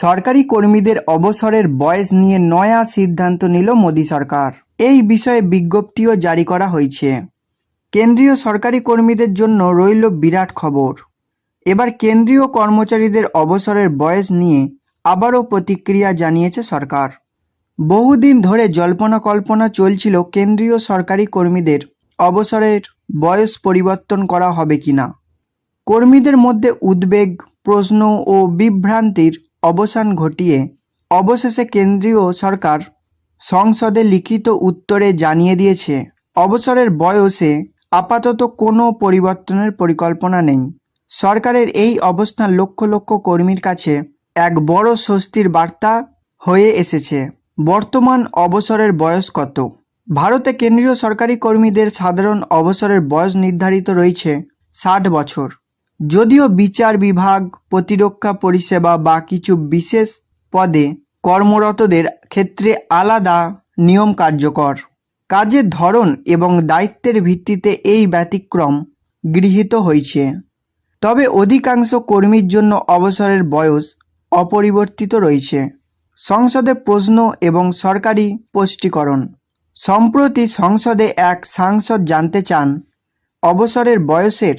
সরকারি কর্মীদের অবসরের বয়স নিয়ে নয়া সিদ্ধান্ত নিল মোদী সরকার। এই বিষয়ে বিজ্ঞপ্তিও জারি করা হয়েছে। কেন্দ্রীয় সরকারি কর্মীদের জন্য রইল বিরাট খবর। এবার কেন্দ্রীয় কর্মচারীদের অবসরের বয়স নিয়ে আবারও প্রতিক্রিয়া জানিয়েছে সরকার। বহুদিন ধরে জল্পনা কল্পনা চলছিল কেন্দ্রীয় সরকারি কর্মীদের অবসরের বয়স পরিবর্তন করা হবে কিনা। কর্মীদের মধ্যে উদ্বেগ, প্রশ্ন ও বিভ্রান্তির অবসান ঘটিয়ে অবশেষে কেন্দ্রীয় সরকার সংসদে লিখিত উত্তরে জানিয়ে দিয়েছে, অবসরের বয়সে আপাতত কোনো পরিবর্তনের পরিকল্পনা নেই। সরকারের এই অবস্থান লক্ষ লক্ষ কর্মীর কাছে এক বড় স্বস্তির বার্তা হয়ে এসেছে। বর্তমান অবসরের বয়স কত? ভারতে কেন্দ্রীয় সরকারি কর্মীদের সাধারণ অবসরের বয়স নির্ধারিত রয়েছে ষাট বছর। যদিও বিচার বিভাগ, প্রতিরক্ষা পরিষেবা বা কিছু বিশেষ পদে কর্মরতদের ক্ষেত্রে আলাদা নিয়ম কার্যকর। কাজের ধরন এবং দায়িত্বের ভিত্তিতে এই ব্যতিক্রম গৃহীত হয়েছে। তবে অধিকাংশ কর্মীর জন্য অবসরের বয়স অপরিবর্তিত রয়েছে। সংসদে প্রশ্ন এবং সরকারি পুষ্টিকরণ সম্প্রতি সংসদে এক সাংসদ জানতে চান, অবসরের বয়সের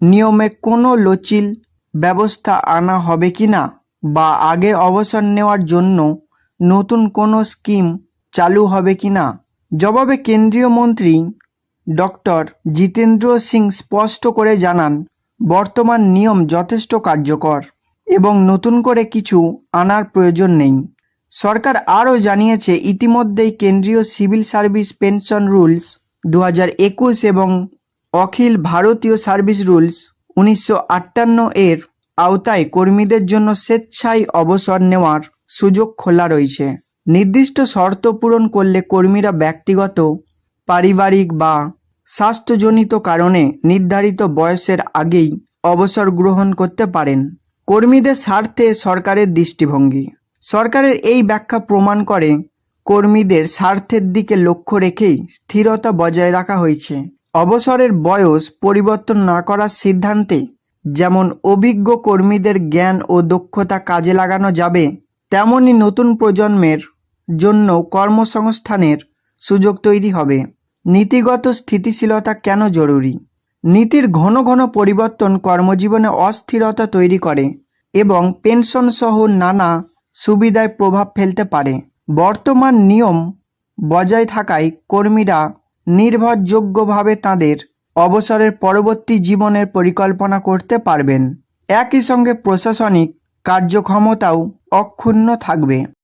নিয়মে কোনো লচিল ব্যবস্থা আনা হবে কি না বা আগে অবসর নেওয়ার জন্য নতুন কোনো স্কিম চালু হবে কি না? জবাবে কেন্দ্রীয় মন্ত্রী ডক্টর জিতেন্দ্র সিং স্পষ্ট করে জানান, বর্তমান নিয়ম যথেষ্ট কার্যকর এবং নতুন করে কিছু আনার প্রয়োজন নেই। সরকার আরও জানিয়েছে, ইতিমধ্যেই কেন্দ্রীয় সিভিল সার্ভিস পেনশন রুলস দু এবং অখিল ভারতীয় সার্ভিস রুলস উনিশশো আটান্ন এর আওতায় কর্মীদের জন্য স্বেচ্ছায় অবসর নেওয়ার সুযোগ খোলা রয়েছে। নির্দিষ্ট শর্ত পূরণ করলে কর্মীরা ব্যক্তিগত, পারিবারিক বা স্বাস্থ্যজনিত কারণে নির্ধারিত বয়সের আগেই অবসর গ্রহণ করতে পারেন। কর্মীদের স্বার্থে সরকারের দৃষ্টিভঙ্গি। সরকারের এই ব্যাখ্যা প্রমাণ করে কর্মীদের স্বার্থের দিকে লক্ষ্য রেখেই স্থিরতা বজায় রাখা হয়েছে। অবসরের বয়স পরিবর্তন না করার সিদ্ধান্তে যেমন অভিজ্ঞ কর্মীদের জ্ঞান ও দক্ষতা কাজে লাগানো যাবে, তেমনই নতুন প্রজন্মের জন্য কর্মসংস্থানের সুযোগ তৈরি হবে। নীতিগত স্থিতিশীলতা কেন জরুরি? নীতির ঘন ঘন পরিবর্তন কর্মজীবনে অস্থিরতা তৈরি করে এবং পেনশন সহ নানা সুবিধায় প্রভাব ফেলতে পারে। বর্তমান নিয়ম বজায় থাকায় কর্মীরা নির্ভরযোগ্যভাবে তাদের অবসরের পরবর্তী জীবনের পরিকল্পনা করতে পারবেন। একই সঙ্গে প্রশাসনিক কার্যক্ষমতাও অক্ষুণ্ণ থাকবে।